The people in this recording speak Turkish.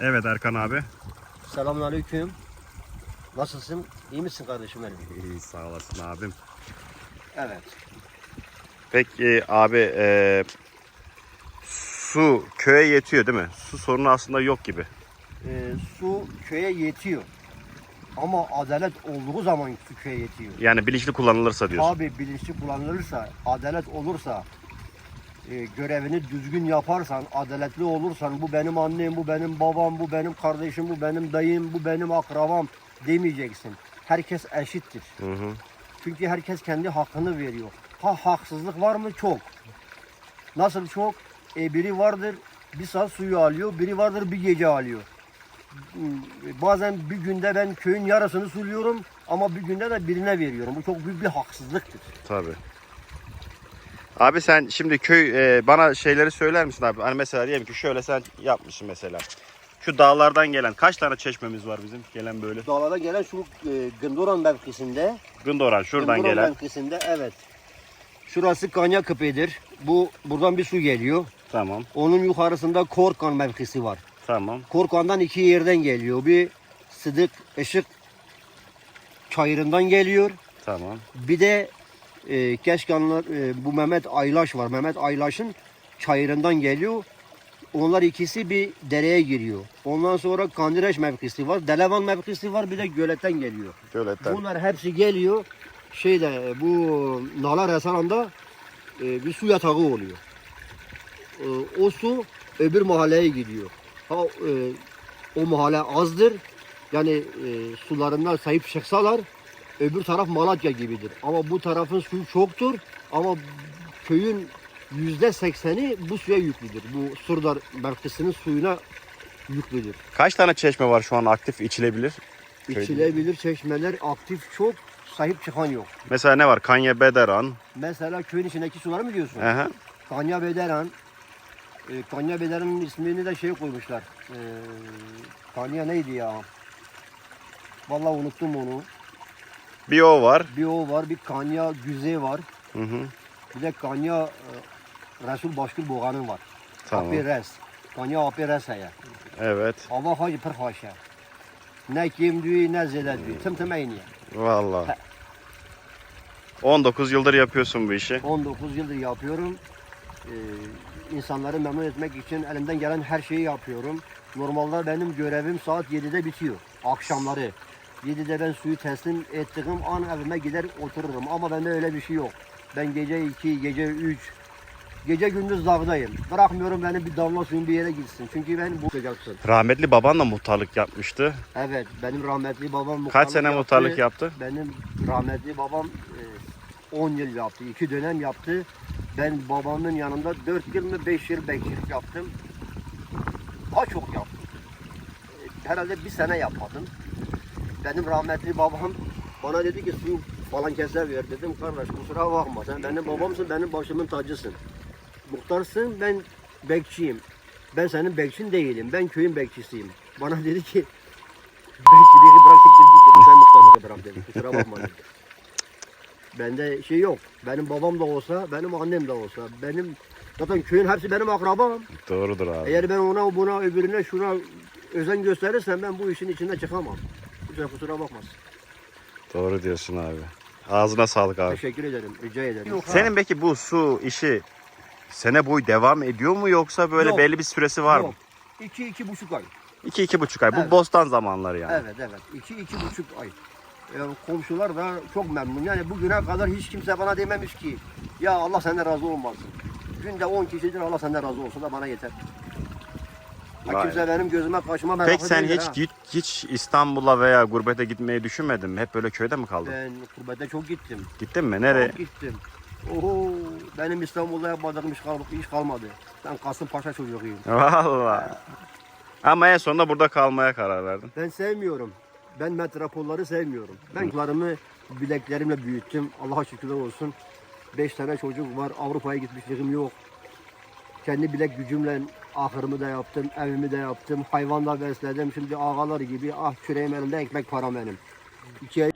Evet Erkan abi. Selamünaleyküm. Nasılsın? İyi misin kardeşim benim? İyi sağ olasın abim. Evet. Peki abi e, su köye yetiyor değil mi? Su sorunu aslında yok gibi. Ee, su köye yetiyor. Ama adalet olduğu zaman su köye yetiyor. Yani bilinçli kullanılırsa diyorsun. Abi bilinçli kullanılırsa, adalet olursa, e, görevini düzgün yaparsan, adaletli olursan bu benim annem, bu benim babam, bu benim kardeşim, bu benim dayım, bu benim akrabam demeyeceksin. Herkes eşittir. Hı hı. Çünkü herkes kendi hakkını veriyor. Ha haksızlık var mı? Çok. Nasıl çok? E, biri vardır bir saat suyu alıyor, biri vardır bir gece alıyor. Hmm, Bazen bir günde ben köyün yarısını suluyorum ama bir günde de birine veriyorum. Bu çok büyük bir haksızlıktır. Tabii. Abi sen şimdi köy e, bana şeyleri söyler misin abi? Hani mesela diyelim ki şöyle sen yapmışsın mesela. Şu dağlardan gelen kaç tane çeşmemiz var bizim gelen böyle? Dağlara gelen şu e, Gındoran mevkisinde, Gündoğan şuradan Gındoran gelen. mevkisinde evet. Şurası Kanya Kıpı'dır. Bu buradan bir su geliyor. Tamam. Onun yukarısında Korkan mevkisi var. Tamam. Korkan'dan iki yerden geliyor. Bir Sıdık Işık çayırından geliyor. Tamam. Bir de e, Keşkanlar e, bu Mehmet Aylaş var. Mehmet Aylaş'ın çayırından geliyor. Onlar ikisi bir dereye giriyor. Ondan sonra Kandireş mevkisi var. Delevan mevkisi var. Bir de göletten geliyor. Göletten. Bunlar hepsi geliyor. Şeyde bu Nalar Esaran'da e, bir su yatağı oluyor. E, o su öbür mahalleye gidiyor. Ha, e, o mahalle azdır. Yani e, sularından sahip çıksalar öbür taraf Malatya gibidir. Ama bu tarafın suyu çoktur. Ama köyün yüzde sekseni bu suya yüklüdür. Bu Surdar mevkisinin suyuna yüklüdür. Kaç tane çeşme var şu an aktif içilebilir? Köyde. İçilebilir çeşmeler aktif çok, sahip çıkan yok. Mesela ne var? Kanya Bederan. Mesela köyün içindeki suları mı diyorsun? Aha. Kanya Bederan. E, Kanya Bederan'ın ismini de şey koymuşlar. E, Kanya neydi ya? Vallahi unuttum onu. Bir o var. Bir o var, bir Kanya Güze var. Hı hı. Bir de Kanya e, Resul Başkır Boğan'ın var. Tamam. Api Res. Kanya Api Res'e. Evet. Ama hacı pır haşa. Ne kim diyor ne zede diyor. Tım tım aynı. Vallahi. 19 yıldır yapıyorsun bu işi. 19 yıldır yapıyorum. Ee, insanları memnun etmek için elimden gelen her şeyi yapıyorum. Normalde benim görevim saat 7'de bitiyor. Akşamları. 7'de ben suyu teslim ettiğim an evime gider otururum. Ama bende öyle bir şey yok. Ben gece 2, gece 3, gece gündüz dağdayım. Bırakmıyorum benim bir damla suyun bir yere gitsin. Çünkü ben bu sıcaksın. Rahmetli baban da muhtarlık yapmıştı. Evet, benim rahmetli babam Kaç muhtarlık sene yaptı. muhtarlık yaptı? Benim rahmetli babam e, 10 yıl yaptı, 2 dönem yaptı. Ben babamın yanında 4 yıl mı 5 yıl bekçilik yaptım. Daha çok yaptım. E, Herhalde bir sene yapmadım. Benim rahmetli babam bana dedi ki su falan keser ver dedim kardeş kusura bakma sen benim babamsın benim başımın tacısın. Muhtarsın ben bekçiyim. Ben senin bekçin değilim. Ben köyün bekçisiyim. Bana dedi ki bekçiliği bırak siktir git dedi. Sen muhtarlığı bırak dedi. Kusura bakma dedi. Bende şey yok. Benim babam da olsa, benim annem de olsa, benim zaten köyün hepsi benim akrabam. Doğrudur abi. Eğer ben ona buna öbürüne şuna özen gösterirsem ben bu işin içinde çıkamam. Lütfen kusura bakmasın. Doğru diyorsun abi. Ağzına sağlık abi. Teşekkür ederim. Rica ederim. Senin peki bu su işi sene boyu devam ediyor mu yoksa böyle Yok. belli bir süresi var Yok. mı? İki, iki buçuk ay. 2 iki, buçuk ay. Bu Evet. bostan zamanları yani. Evet evet. İki, iki buçuk ay. Yani komşular da çok memnun. Yani bugüne kadar hiç kimse bana dememiş ki ya Allah senden razı olmasın. Günde 10 kişidir Allah senden razı olsun da bana yeter. Vay. kimse benim gözüme kaşıma meraklı Peki sen değildir hiç ha. hiç, hiç İstanbul'a veya gurbete gitmeyi düşünmedin mi? Hep böyle köyde mi kaldın? Ben kurbette çok gittim. Gittin mi? Nereye? Çok gittim. Oho benim İstanbul'da yapmadığım iş, kal iş kalmadı. Ben Kasımpaşa çocuğuyum. Vallahi. Ama en sonunda burada kalmaya karar verdin. Ben sevmiyorum. Ben metropolları sevmiyorum. Ben çocuklarımı bileklerimle büyüttüm. Allah'a şükürler olsun. Beş tane çocuk var. Avrupa'ya gitmişliğim yok. Kendi bilek gücümle ahırımı da yaptım, evimi de yaptım. Hayvan da besledim. Şimdi ağalar gibi ah küreğim elimde ekmek param benim. İki